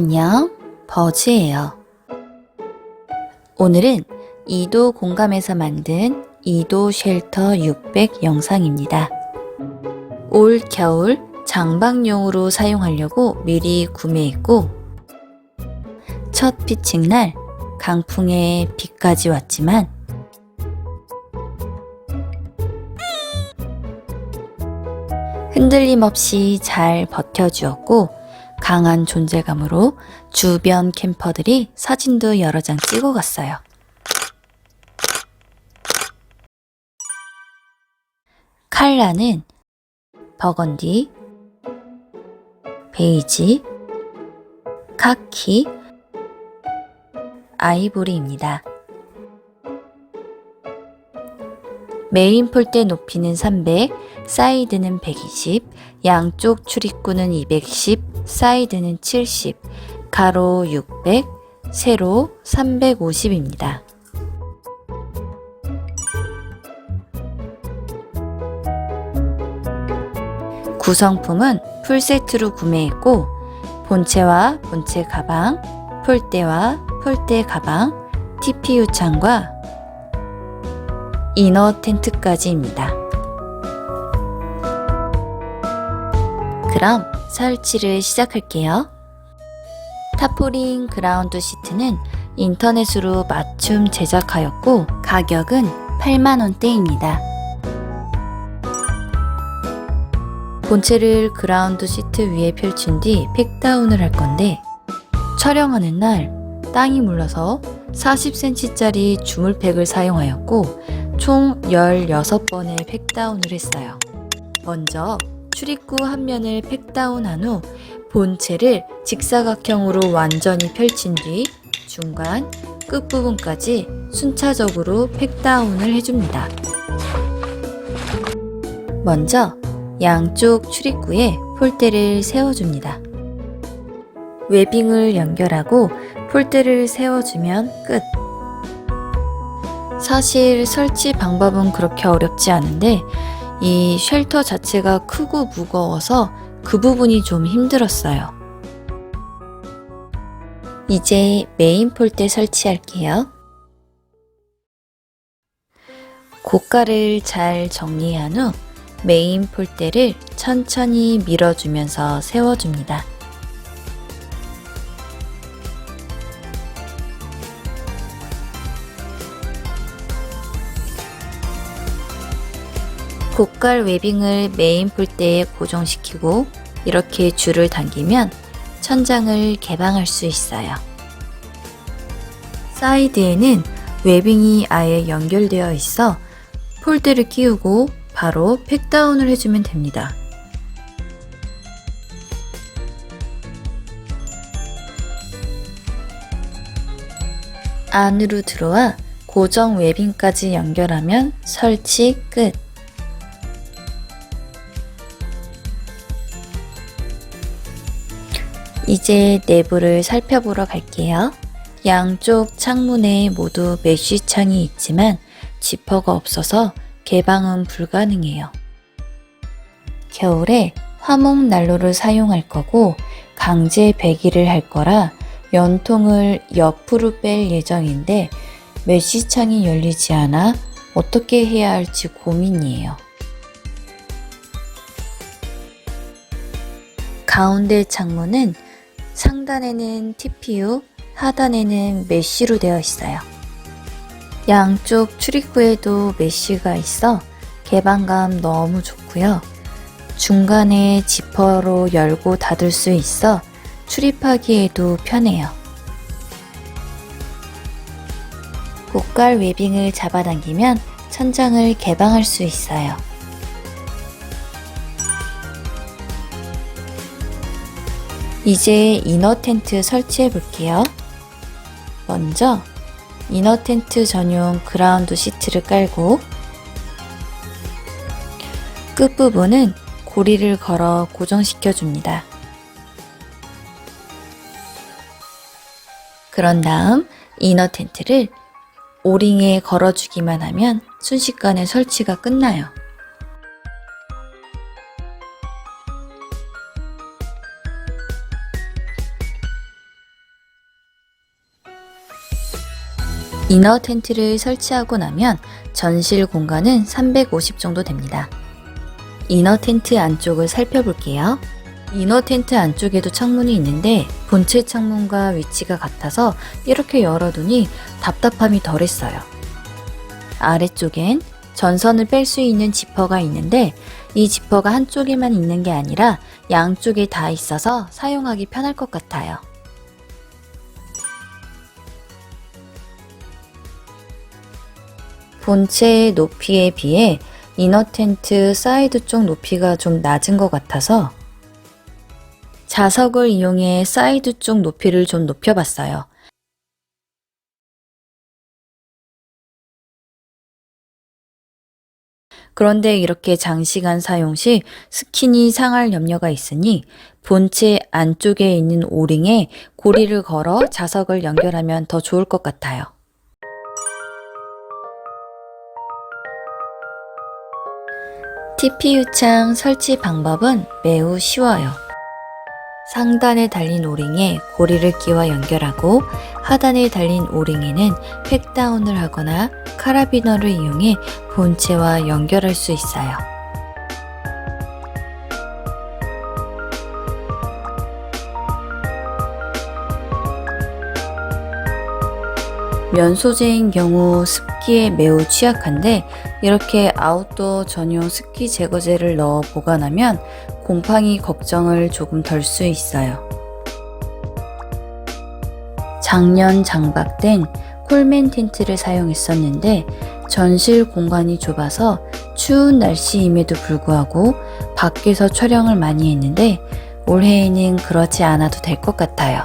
안녕, 버즈예요. 오늘은 2도 공감에서 만든 2도 쉘터 600 영상입니다. 올 겨울 장박용으로 사용하려고 미리 구매했고, 첫 피칭 날 강풍에 비까지 왔지만, 흔들림 없이 잘 버텨주었고, 강한 존재감으로 주변 캠퍼들이 사진도 여러 장 찍어 갔어요. 칼라는 버건디, 베이지, 카키, 아이보리입니다. 메인 폴대 높이는 300, 사이드는 120, 양쪽 출입구는 210, 사이드는 70, 가로 600, 세로 350입니다. 구성품은 풀세트로 구매했고 본체와 본체 가방, 폴대와 폴대 가방, TPU 창과 이너 텐트까지입니다. 그럼 설치를 시작할게요. 타포린 그라운드 시트는 인터넷으로 맞춤 제작하였고 가격은 8만원대입니다. 본체를 그라운드 시트 위에 펼친 뒤 팩다운을 할 건데 촬영하는 날 땅이 물러서 40cm짜리 주물팩을 사용하였고 총 16번의 팩다운을 했어요. 먼저 출입구 한 면을 팩다운한 후 본체를 직사각형으로 완전히 펼친 뒤 중간 끝부분까지 순차적으로 팩다운을 해줍니다. 먼저 양쪽 출입구에 폴대를 세워줍니다. 웨빙을 연결하고 폴대를 세워주면 끝. 사실 설치 방법은 그렇게 어렵지 않은데 이 쉘터 자체가 크고 무거워서 그 부분이 좀 힘들었어요. 이제 메인 폴대 설치할게요. 고가를 잘 정리한 후 메인 폴대를 천천히 밀어주면서 세워줍니다. 고깔 웨빙을 메인 폴대에 고정시키고 이렇게 줄을 당기면 천장을 개방할 수 있어요. 사이드에는 웨빙이 아예 연결되어 있어 폴대를 끼우고 바로 팩다운을 해주면 됩니다. 안으로 들어와 고정 웨빙까지 연결하면 설치 끝. 이제 내부를 살펴보러 갈게요. 양쪽 창문에 모두 메쉬 창이 있지만 지퍼가 없어서 개방은 불가능해요. 겨울에 화목 난로를 사용할 거고 강제 배기를 할 거라 연통을 옆으로 뺄 예정인데 메쉬 창이 열리지 않아 어떻게 해야 할지 고민이에요. 가운데 창문은 상단에는 TPU, 하단에는 메쉬로 되어 있어요. 양쪽 출입구에도 메쉬가 있어 개방감 너무 좋고요. 중간에 지퍼로 열고 닫을 수 있어 출입하기에도 편해요. 고깔 웨빙을 잡아당기면 천장을 개방할 수 있어요. 이제 이너 텐트 설치해 볼게요. 먼저 이너 텐트 전용 그라운드 시트를 깔고 끝부분은 고리를 걸어 고정시켜 줍니다. 그런 다음 이너 텐트를 오링에 걸어주기만 하면 순식간에 설치가 끝나요. 이너 텐트를 설치하고 나면 전실 공간은 350 정도 됩니다. 이너 텐트 안쪽을 살펴볼게요. 이너 텐트 안쪽에도 창문이 있는데 본체 창문과 위치가 같아서 이렇게 열어두니 답답함이 덜했어요. 아래쪽엔 전선을 뺄 수 있는 지퍼가 있는데 이 지퍼가 한쪽에만 있는 게 아니라 양쪽에 다 있어서 사용하기 편할 것 같아요. 본체의 높이에 비해 이너 텐트 사이드 쪽 높이가 좀 낮은 것 같아서 자석을 이용해 사이드 쪽 높이를 좀 높여봤어요. 그런데 이렇게 장시간 사용 시 스킨이 상할 염려가 있으니 본체 안쪽에 있는 오링에 고리를 걸어 자석을 연결하면 더 좋을 것 같아요. TPU 창 설치 방법은 매우 쉬워요. 상단에 달린 오링에 고리를 끼워 연결하고 하단에 달린 오링에는 팩다운을 하거나 카라비너를 이용해 본체와 연결할 수 있어요. 면 소재인 경우 습기에 매우 취약한데 이렇게 아웃도어 전용 습기 제거제를 넣어 보관하면 곰팡이 걱정을 조금 덜 수 있어요. 작년 장박된 콜맨 텐트를 사용했었는데 전실 공간이 좁아서 추운 날씨임에도 불구하고 밖에서 촬영을 많이 했는데 올해에는 그렇지 않아도 될 것 같아요.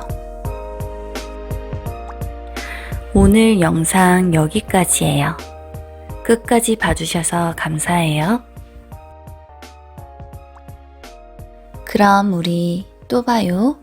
오늘 영상 여기까지예요. 끝까지 봐주셔서 감사해요. 그럼 우리 또 봐요.